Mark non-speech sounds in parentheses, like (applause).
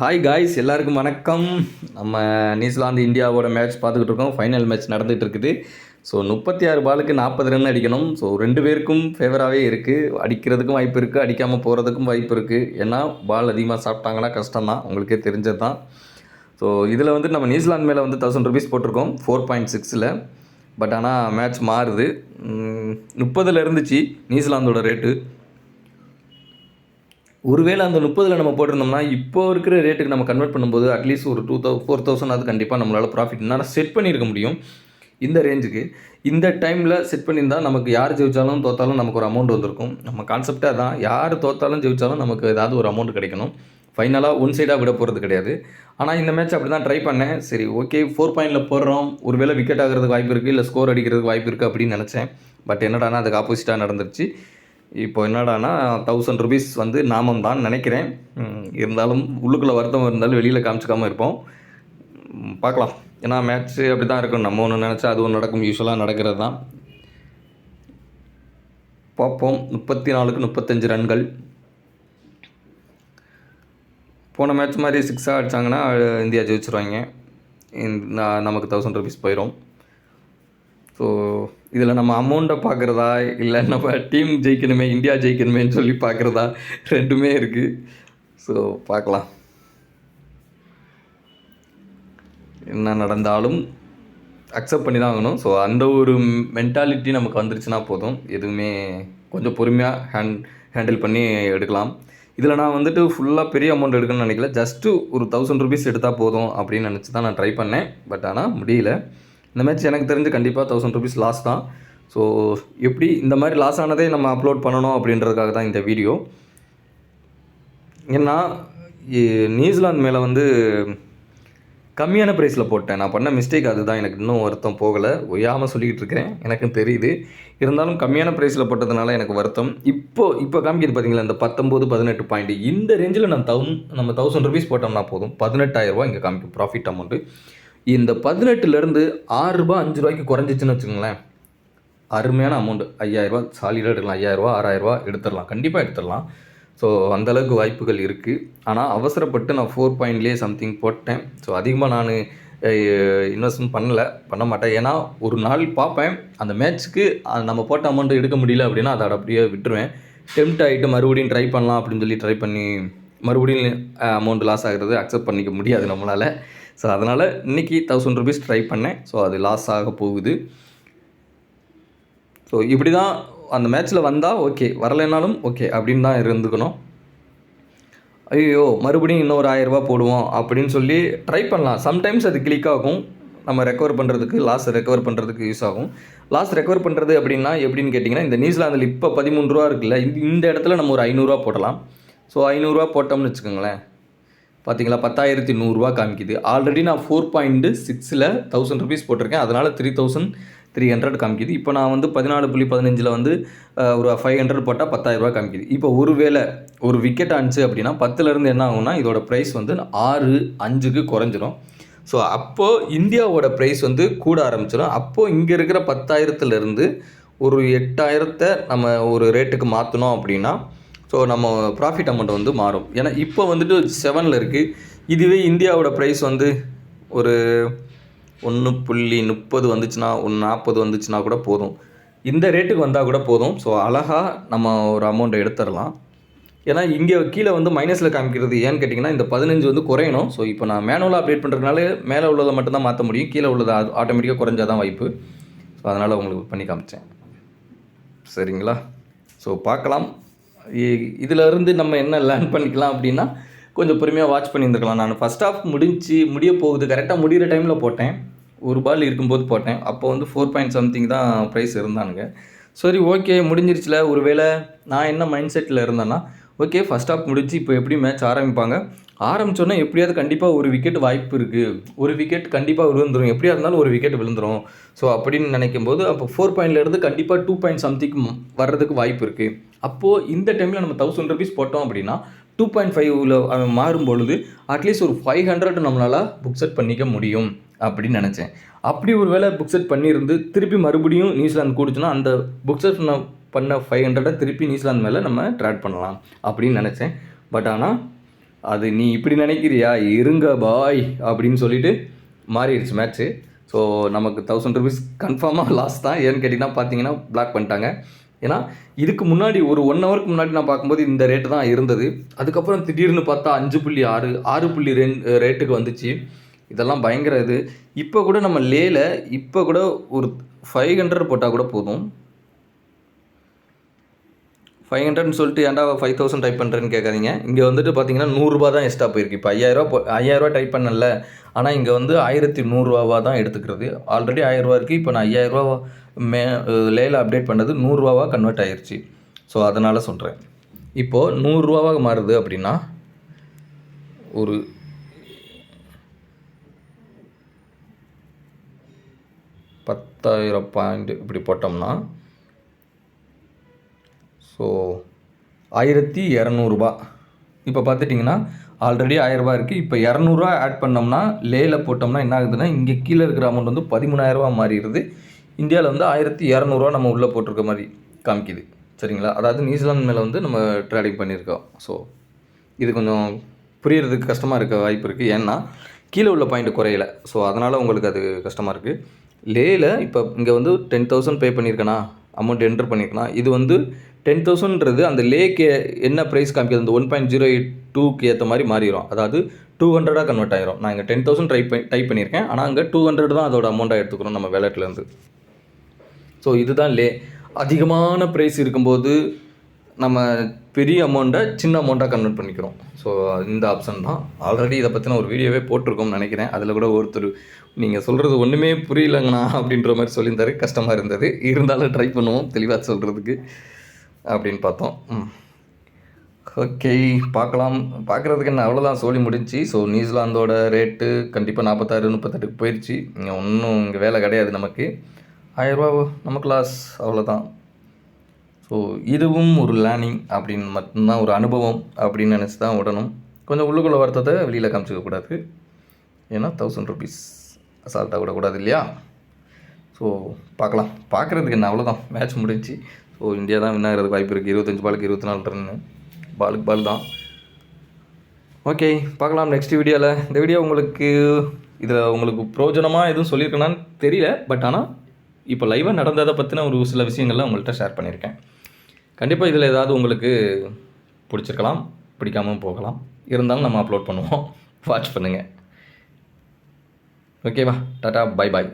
Hi guys எல்லாருக்கும் வணக்கம். நம்ம நியூசிலாந்து இந்தியாவோட மேட்ச் பார்த்துக்கிட்டு இருக்கோம். ஃபைனல் மேட்ச் நடந்துகிட்டு இருக்குது. ஸோ முப்பத்தி ஆறு பாலுக்கு நாற்பது ரன் அடிக்கணும். ஸோ ரெண்டு பேருக்கும் ஃபேவராகவே இருக்குது அடிக்கிறதுக்கும் வாய்ப்பு இருக்குது அடிக்காமல் போகிறதுக்கும் வாய்ப்பு இருக்குது ஏன்னா பால் அதிகமாக சாப்பிட்டாங்கன்னா கஷ்டம்தான். உங்களுக்கே தெரிஞ்சது தான் ஸோ இதில் வந்து நம்ம நியூசிலாந்து மேலே வந்து தௌசண்ட் ருபீஸ் போட்டிருக்கோம். ஃபோர் பாயிண்ட் சிக்ஸில் பட் ஆனால் மேட்ச் மாறுது. முப்பதில் இருந்துச்சு. நியூசிலாந்தோட ரேட்டு ஒருவேளை அந்த முப்பதில் நம்ம போட்டிருந்தோம்னா இப்போ இருக்கிற ரேட்டுக்கு நம்ம கன்வெர்ட் பண்ணும்போது அட்லீஸ்ட் ஒரு டூ தௌ ஃபோர் தௌசண்ட் அது கண்டிப்பாக நம்மளால் ப்ராஃபிட் என்னால் செட் பண்ணியிருக்க முடியும். இந்த ரேஞ்சுக்கு இந்த டைமில் செட் பண்ணியிருந்தால் நமக்கு யார் ஜெயித்தாலும் தோத்தாலும் நமக்கு ஒரு அமௌண்ட் வந்திருக்கும். நம்ம கான்செப்டாக தான் யார் தோத்தாலும் ஜெயித்தாலும் நமக்கு ஏதாவது ஒரு அமௌண்ட் கிடைக்கணும். ஃபைனலாக ஒன் சைடாக விட போகிறது கிடையாது. ஆனால் இந்த மேட்ச் அப்படி தான் ட்ரை பண்ணேன். சரி ஓகே ஃபோர் பாயிண்டில் போடுறோம். ஒருவேளை விக்கெட் ஆகிறதுக்கு வாய்ப்பு இருக்குது இல்லை ஸ்கோர் அடிக்கிறதுக்கு வாய்ப்பு இருக்குது அப்படின்னு நினச்சேன். பட் என்னடானா அதுக்கு ஆப்போசிட்டாக நடந்துருச்சு. இப்போ என்னடானா தௌசண்ட் ருபீஸ் வந்து நாமம் தான் நினைக்கிறேன் இருந்தாலும் உள்ளுக்குள்ளே வருத்தம் இருந்தாலும் வெளியில் காமிச்சிக்காமல் இருப்போம். பார்க்கலாம். ஏன்னா மேட்ச்சு அப்படி தான் இருக்கும். நம்ம ஒன்று நினச்சா அது ஒன்று நடக்கும். யூஸ்வலாக நடக்கிறது தான் பார்ப்போம். முப்பத்தி நாலுக்கு முப்பத்தஞ்சு ரன்கள். போன மேட்ச் மாதிரி சிக்ஸாக அடித்தாங்கன்னா இந்தியா ஜெயிச்சிருவாங்க. இந்த நமக்கு தௌசண்ட் ருபீஸ் போயிடும் ஸோ இதில் நம்ம அமௌண்ட்டை பார்க்குறதா? இல்லை நம்ம டீம் ஜெயிக்கணுமே இந்தியா ஜெயிக்கணுமேன்னு சொல்லி பார்க்குறதா? ரெண்டுமே இருக்குது ஸோ பார்க்கலாம். என்ன நடந்தாலும் அக்செப்ட் பண்ணி தான் ஆகணும். ஸோ அந்த ஒரு மென்டாலிட்டி நமக்கு வந்துருச்சுன்னா போதும். எதுவுமே கொஞ்சம் பொறுமையாக ஹேண்ட் ஹேண்டில் பண்ணி எடுக்கலாம். இதில் நான் வந்துட்டு ஃபுல்லாக பெரிய அமௌண்ட் எடுக்கணும்னு நினைக்கல. ஜஸ்ட்டு ஒரு தௌசண்ட் ருபீஸ் எடுத்தால் போதும் அப்படின்னு நினச்சி தான் நான் ட்ரை பண்ணேன். பட் ஆனால் முடியல. இந்த மேட்ச் எனக்கு தெரிஞ்சு கண்டிப்பாக தௌசண்ட் ருபீஸ் லாஸ் தான். ஸோ எப்படி இந்த மாதிரி லாஸ் ஆனதே நம்ம அப்லோட் பண்ணணும் அப்படின்றதுக்காக தான் இந்த வீடியோ ஏன்னா நியூசிலாந்து மேலே வந்து கம்மியான ப்ரைஸில் போட்டேன். நான் பண்ண மிஸ்டேக் அதுதான். எனக்கு இன்னும் வருத்தம் போகலை. ஒய்யாமல் சொல்லிக்கிட்டு இருக்கிறேன். எனக்கும் தெரியுது. இருந்தாலும் கம்மியான ப்ரைஸில் போட்டதுனால எனக்கு வருத்தம். இப்போ இப்போ காமிக்கிது பார்த்தீங்களா இந்த பத்தொம்போது பதினெட்டு பாயிண்ட் இந்த ரேஞ்சில் நான் தௌ நம்ம தௌசண்ட் ருபீஸ் போட்டோம்னா போதும். பதினெட்டாயிரரூபா இங்கே காமிக்கும். ப்ராஃபிட் அமௌண்ட்டு இந்த பதினெட்டுலேருந்து ஆறு ரூபா அஞ்சு ரூபாய்க்கு குறைஞ்சிச்சின்னு வச்சுக்கோங்களேன். அருமையான அமௌண்ட் ஐயாயிரரூபா சாலிடாக எடுக்கலாம். ஐயாயிரரூபா ஆறாயிரரூபா எடுத்துடலாம். கண்டிப்பாக எடுத்துடலாம். ஸோ அந்தளவுக்கு வாய்ப்புகள் இருக்குது ஆனால் அவசரப்பட்டு நான் ஃபோர் பாயிண்ட்லேயே சம்திங் போட்டேன். ஸோ அதிகமாக நான் இன்வெஸ்ட்மெண்ட் பண்ணலை. பண்ண மாட்டேன். ஏன்னா ஒரு நாள் பார்ப்பேன். அந்த மேட்ச்சுக்கு நம்ம போட்ட அமௌண்ட்டு எடுக்க முடியல அப்படின்னா அதை அப்படியே விட்டுருவேன். டெம்ட் ஆகிட்டு மறுபடியும் ட்ரை பண்ணலாம் அப்படின்னு சொல்லி ட்ரை பண்ணி மறுபடியும் அமௌண்ட் லாஸ் ஆகிறது அக்செப்ட் பண்ணிக்க முடியாது நம்மளால். ஸோ அதனால் இன்றைக்கி தௌசண்ட் ருபீஸ் ட்ரை பண்ணேன். ஸோ அது லாஸ் ஆக போகுது. ஸோ இப்படி தான் அந்த மேட்ச்சில் வந்தால் ஓகே வரலைனாலும் ஓகே அப்படின்னு தான் இருந்துக்கணும். ஐயோ மறுபடியும் இன்னொரு ஆயிரரூபா போடுவோம் அப்படின்னு சொல்லி ட்ரை பண்ணலாம். சம்டைம்ஸ் அது கிளிக் ஆகும். நம்ம ரெக்கவர் பண்ணுறதுக்கு லாஸ் ரெக்கவர் பண்ணுறதுக்கு யூஸ் ஆகும். லாஸ் ரெக்கவர் பண்ணுறது அப்படின்னா எப்படின்னு கேட்டிங்கன்னா இந்த நியூசிலாந்தில் இப்போ பதிமூணு ரூபா இருக்குல்ல இந்த இந்த இடத்துல நம்ம ஒரு ஐநூறுரூவா போடலாம். ஸோ ஐநூறுரூவா போட்டோம்னு வச்சுக்கோங்களேன். பார்த்தீங்களா பத்தாயிரத்தி நூறுரூவா காமிக்குது. ஆல்ரெடி நான் ஃபோர் பாயிண்ட்டு சிக்ஸில் தௌசண்ட் ருபீஸ் போட்டிருக்கேன். அதனால் த்ரீ தௌசண்ட் த்ரீ ஹண்ட்ரட் காமிக்குது. இப்போ நான் வந்து பதினாலு புள்ளி பதினஞ்சில் வந்து ஒரு ஃபைவ் ஹண்ட்ரட் போட்டால் பத்தாயிரரூபா காமிக்குது. இப்போ ஒரு வேளை ஒரு விக்கெட் ஆனிச்சு அப்படின்னா பத்துலேருந்து என்ன ஆகும்னா இதோட ப்ரைஸ் வந்து ஆறு அஞ்சுக்கு குறைஞ்சிரும். ஸோ அப்போது இந்தியாவோட ப்ரைஸ் வந்து கூட ஆரம்பிச்சிடும் அப்போது இங்கே இருக்கிற பத்தாயிரத்துலேருந்து ஒரு எட்டாயிரத்தை நம்ம ஒரு ரேட்டுக்கு மாற்றினோம் அப்படின்னா ஸோ நம்ம ப்ராஃபிட் அமௌண்ட் வந்து மாறும். ஏன்னா இப்போ வந்துட்டு செவனில் இருக்குது இதுவே இந்தியாவோட ப்ரைஸ் வந்து ஒரு ஒன்று புள்ளி முப்பது வந்துச்சுன்னா ஒன்று நாற்பது வந்துச்சுன்னா கூட போதும். இந்த ரேட்டுக்கு வந்தால் கூட போதும். ஸோ அழகாக நம்ம ஒரு அமௌண்ட்டை எடுத்துடலாம். ஏன்னா இங்கே கீழே வந்து மைனஸில் காமிக்கிறது ஏன்னு கேட்டிங்கன்னா இந்த பதினஞ்சு வந்து குறையணும். ஸோ இப்போ நான் மேனுவலாக அப்டேட் பண்ணுறதுனால மேலே உள்ளதை மட்டும்தான் மாற்ற முடியும். கீழே உள்ளதை ஆட்டோமேட்டிக்காக குறைஞ்சாதான் வாய்ப்பு. ஸோ அதனால் உங்களுக்கு பண்ணி காமிச்சேன். சரிங்களா? ஸோ பார்க்கலாம். இ- இருந்து நம்ம என்ன லேர்ன் பண்ணிக்கலாம் அப்படின்னா கொஞ்சம் பொறுமையாக வாட்ச் பண்ணியிருந்துருக்கலாம். நான் ஃபஸ்ட் ஆஃப் முடிஞ்சு முடிய போகுது. கரெக்டாக முடிகிற டைமில் போட்டேன். ஒரு பால் இருக்கும்போது போட்டேன். அப்போ வந்து ஃபோர் பாயிண்ட் சம்திங் தான் ப்ரைஸ் இருந்தானுங்க. சரி ஓகே முடிஞ்சிருச்சுல. ஒருவேளை நான் என்ன மைண்ட் செட்டில் இருந்தேன்னா ஓகே ஃபஸ்ட் ஆஃப் முடிஞ்சு இப்போ எப்படி மேட்ச் ஆரம்பிப்பாங்க. ஆரம்பிச்சோன்னே எப்படியாவது கண்டிப்பாக ஒரு விக்கெட் வாய்ப்பு இருக்குது ஒரு விக்கெட் கண்டிப்பாக விழுந்துடும் எப்படியா இருந்தாலும் ஒரு விக்கெட் விழுந்துடும் ஸோ அப்படின்னு நினைக்கும் போது அப்போ ஃபோர் இருந்து கண்டிப்பாக டூ பாயிண்ட் சம்திங் வர்றதுக்கு வாய்ப்பு இருக்குது அப்போது இந்த டைமில் நம்ம தௌசண்ட் ருபீஸ் போட்டோம் அப்படின்னா டூ பாயிண்ட் ஃபைவ்ல மாறும் பொழுது அட்லீஸ்ட் ஒரு ஃபைவ் ஹண்ட்ரட் நம்மளால் புக் செட் பண்ணிக்க முடியும் அப்படின்னு நினச்சேன். அப்படி ஒரு வேளை புக் செட் பண்ணியிருந்து திருப்பி மறுபடியும் நியூசிலாந்து கூடுச்சுன்னா அந்த புக் செட் பண்ண ஃபைவ் ஹண்ட்ரடை திருப்பி நியூசிலாந்து மேலே நம்ம ட்ராட் பண்ணலாம் அப்படின்னு நினச்சேன். பட் ஆனால் அது நீ இப்படி நினைக்கிறியா? இருங்க பாய் அப்படின்னு சொல்லிட்டு மாறிடுச்சு மேட்ச்சு ஸோ நமக்கு தௌசண்ட் ருபீஸ் கன்ஃபார்மாக லாஸ் தான் ஏன்னு கேட்டிங்கன்னா பார்த்தீங்கன்னா பிளாக் பண்ணிட்டாங்க. ஏன்னா இதுக்கு முன்னாடி ஒரு ஒன் ஹவருக்கு முன்னாடி நான் பார்க்கும்போது இந்த ரேட்டு தான் இருந்தது. அதுக்கப்புறம் திடீர்னு பார்த்தா அஞ்சு புள்ளி ஆறு ஆறு புள்ளி ரெண்டு ரேட்டுக்கு வந்துச்சு. இதெல்லாம் பயங்கர இது. இப்போ கூட நம்ம லேல இப்போ கூட ஒரு ஃபைவ் ஹண்ட்ரட் போட்டால் கூட போதும். ஃபைவ் ஹண்ட்ரட்னு சொல்லிட்டு ஏன்டா ஃபைவ் தௌசண்ட் டைப் பண்ணுறேன்னு கேட்காதீங்க. இங்கே வந்துட்டு பார்த்தீங்கன்னா நூறுரூபா தான் எக்ஸ்ட்ரா போயிருக்கு. இப்போ ஐயாயிரரூவா போ ஐயாயிரரூவா டைப் பண்ணல. ஆனால் இங்கே வந்து ஆயிரத்தி நூறுரூவாவாக தான் எடுத்துக்கிறது. ஆல்ரெடி ஆயிரரூவா இருக்குது இப்போ நான் ஐயாயிரரூவா மே லேல அப்டேட் பண்ணது நூறுரூவாவாக கன்வெர்ட் ஆயிடுச்சு ஸோ அதனால் சொல்கிறேன் இப்போது நூறுரூவாவாக மாறுது அப்படின்னா ஒரு பத்தாயிரம் பாயிண்ட் இப்படி போட்டோம்னா ஸோ ஆயிரத்தி இரநூறுபா. இப்போ பார்த்துட்டிங்கன்னா ஆல்ரெடி ஆயிரரூபா இருக்குது இப்போ இரநூறுவா ஆட் பண்ணோம்னா லேயில் போட்டோம்னா என்ன ஆகுதுன்னா இங்கே கீழே இருக்கிற அமௌண்ட் வந்து பதிமூணாயிரரூபா மாறிடுது. இந்தியாவில் வந்து ஆயிரத்தி இரநூறுவா நம்ம உள்ளே போட்டிருக்க மாதிரி காமிக்குது. சரிங்களா? அதாவது நியூசிலாந்து மேலே வந்து நம்ம ட்ரேடிங் பண்ணியிருக்கோம். ஸோ இது கொஞ்சம் புரியறதுக்கு கஷ்டமாக இருக்க வாய்ப்பு இருக்குது ஏன்னா கீழே உள்ள பாயிண்ட் குறையலை. ஸோ அதனால் உங்களுக்கு அது கஷ்டமாக இருக்குது லேயில் இப்போ இங்கே வந்து டென் தௌசண்ட் பே பண்ணியிருக்கேனா? அமௌண்ட் என்டர் பண்ணியிருக்கேனா? இது வந்து டென் தௌசண்ட்ன்றது அந்த லேக்கு என்ன ப்ரைஸ் காமிக்கிறது அந்த ஒன் பாயிண்ட் ஜீரோ எயிட் டூக்கு ஏற்ற மாதிரி மாறிடும் அதாவது டூ ஹண்ட்ரடாக கன்வெர்ட் ஆயிரும். நான் இங்கே டென் தௌசண்ட் ட்ரை பண்ணி டைப் பண்ணியிருக்கேன். ஆனால் அங்கே டூ ஹண்ட்ரட் தான் அதோட அமௌண்ட்டாக எடுத்துக்கிறோம் நம்ம வேலட்லேருந்து ஸோ இதுதான் லே அதிகமான ப்ரைஸ் இருக்கும்போது நம்ம பெரிய அமௌண்ட்டை சின்ன அமௌண்ட்டாக கன்வெர்ட் பண்ணிக்கிறோம். ஸோ இந்த ஆப்ஷன் தான். ஆல்ரெடி இதை பற்றின ஒரு வீடியோவே போட்டிருக்கோம்னு நினைக்கிறேன். அதில் கூட ஒருத்தர் நீங்கள் சொல்கிறது ஒன்றுமே புரியலங்கண்ணா அப்படின்ற மாதிரி சொல்லியிருந்தாரு. கஷ்டமாக இருந்தது. இருந்தாலும் ட்ரை பண்ணுவோம். தெளிவாக சொல்கிறதுக்கு அப்படின்னு பார்த்தோம். ஓகே பார்க்கலாம். பார்க்குறதுக்கு என்ன? அவ்வளோதான் சோழி முடிஞ்சுச்சு. ஸோ நியூசிலாந்தோட ரேட்டு கண்டிப்பாக நாற்பத்தாறு முப்பத்தெட்டுக்கு போயிடுச்சு இங்கே ஒன்றும் இங்கே வேலை கிடையாது நமக்கு. ஆயிரரூபா நம்ம கிளாஸ் அவ்வளோதான் ஸோ இதுவும் ஒரு லேர்னிங் அப்படின்னு மட்டும்தான் ஒரு அனுபவம் அப்படின்னு நினச்சி தான் விடணும் கொஞ்சம் உள்ளுக்குள்ள வருத்தத்தை வெளியில் காமிச்சிக்க கூடாது. ஏன்னா தௌசண்ட் ருபீஸ் அசால்ட்டாக விடக்கூடாது இல்லையா? ஸோ பார்க்கலாம். பார்க்குறதுக்கு என்ன? அவ்வளோதான் மேட்ச் முடிஞ்சு. ஸோ இந்தியா தான் வின் ஆகிறதுக்கு வாய்ப்பு இருக்குது இருபத்தஞ்சு பாலுக்கு இருபத்தி நாலு ரன்னு பாலுக்கு பால் தான். ஓகே பார்க்கலாம் நெக்ஸ்ட் வீடியோவில் இந்த வீடியோ உங்களுக்கு இதில் உங்களுக்கு பிரோஜனமாக எதுவும் சொல்லியிருக்கேனான்னு தெரியல. பட் ஆனால் இப்போ லைவாக நடந்ததை பற்றின ஒரு சில விஷயங்கள்லாம் உங்கள்கிட்ட ஷேர் பண்ணியிருக்கேன். கண்டிப்பாக இதில் ஏதாவது உங்களுக்கு பிடிச்சிருக்கலாம் பிடிக்காமல் போகலாம். இருந்தாலும் நம்ம அப்லோட் பண்ணுவோம். (laughs) வாட்ச் பண்ணுங்கள் ஓகேவா டாட்டா பை பாய்